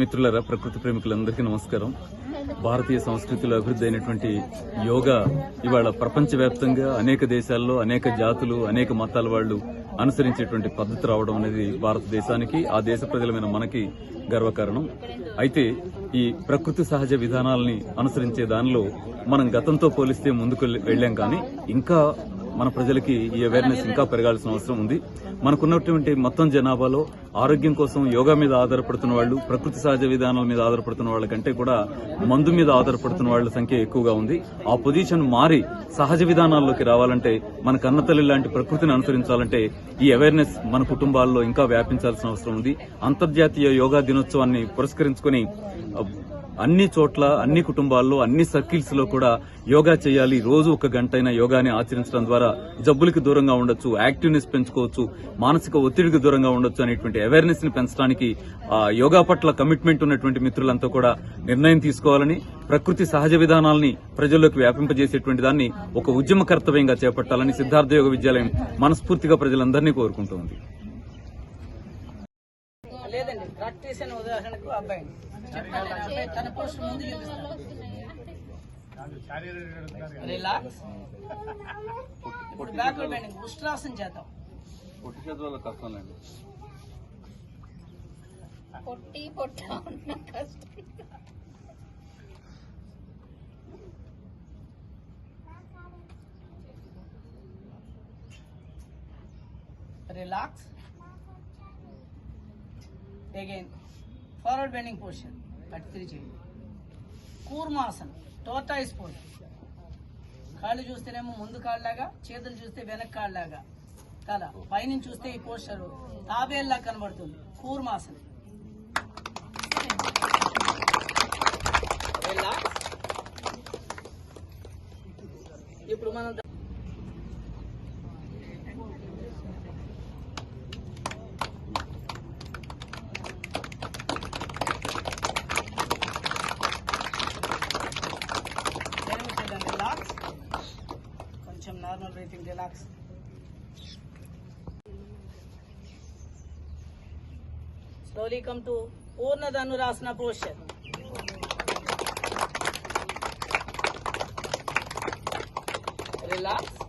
మిత్రులరా ప్రకృతి ప్రేమికులందరికీ నమస్కారం. భారతీయ సంస్కృతిలో అభివృద్ధి అయినటువంటి యోగా ఇవాళ ప్రపంచవ్యాప్తంగా అనేక దేశాల్లో అనేక జాతులు అనేక మతాల వాళ్ళు అనుసరించేటువంటి పద్ధతి రావడం అనేది భారతదేశానికి ఆ దేశ ప్రజలమైన మనకి గర్వకారణం. అయితే ఈ ప్రకృతి సహజ విధానాలని అనుసరించే దానిలో మనం గతంతో పోలిస్తే ముందుకు వెళ్ళాం కానీ ఇంకా మన ప్రజలకి ఈ అవేర్నెస్ ఇంకా పెరగాల్సిన అవసరం ఉంది. మనకున్నటువంటి మొత్తం జనాభాలో ఆరోగ్యం కోసం యోగా మీద ఆధారపడుతున్న వాళ్ళు ప్రకృతి సహజ విధానాల మీద ఆధారపడుతున్న వాళ్ళ కంటే కూడా మందు మీద ఆధారపడుతున్న వాళ్ళ సంఖ్య ఎక్కువగా ఉంది. ఆ పొజిషన్ మారి సహజ విధానాల్లోకి రావాలంటే మన కన్నతల్లి లాంటి ప్రకృతిని అనుసరించాలంటే ఈ అవేర్నెస్ మన కుటుంబాల్లో ఇంకా వ్యాపించాల్సిన అవసరం ఉంది. అంతర్జాతీయ యోగా దినోత్సవాన్ని పురస్కరించుకుని అన్ని చోట్ల అన్ని కుటుంబాల్లో అన్ని సర్కిల్స్లో కూడా యోగా చేయాలి. రోజు ఒక గంట అయినా యోగాని ఆచరించడం ద్వారా జబ్బులకి దూరంగా ఉండొచ్చు యాక్టివ్నెస్ పెంచుకోవచ్చు మానసిక ఒత్తిడికి దూరంగా ఉండొచ్చు అనేటువంటి అవేర్నెస్ని పెంచడానికి ఆ యోగా పట్ల కమిట్మెంట్ ఉన్నటువంటి మిత్రులంతా కూడా నిర్ణయం తీసుకోవాలని ప్రకృతి సహజ విధానాల్ని ప్రజల్లోకి వ్యాపింపజేసేటువంటి దాన్ని ఒక ఉద్యమ కర్తవ్యంగా చేపట్టాలని సిద్ధార్థ యోగ విద్యాలయం మనస్ఫూర్తిగా ప్రజలందరినీ కోరుకుంటోంది. అనే ఉదాహరణకు అబ్బాయి. అబ్బాయి తన పోస్ట్ ముందు చూపిస్తాడు రిలాక్స్ ఇప్పుడు బ్యాక్వర్డ్ బెండింగ్ ఉష్ట్రాసన చేద్దాం. పొట్టి పొట్ట ఉన్న కష్టం. Relax again forward bending portion అటు తిరిగి చేయండి కూర్మాసన్ టోటాయిస్ పోజ్ కాళ్ళు చూస్తేనేమో ముందు కాళ్ళలాగా చేతులు చూస్తే వెనక కాళ్ళలాగా. తల పైనుంచి చూస్తే ఈ పోస్టర్ తాబేల్లా కనబడుతుంది. కూర్మాసన్ ఇప్పుడు మనం రిలాక్స్ కొంచెం normal breathing relax slowly come to Purna Dhanurasana posture relax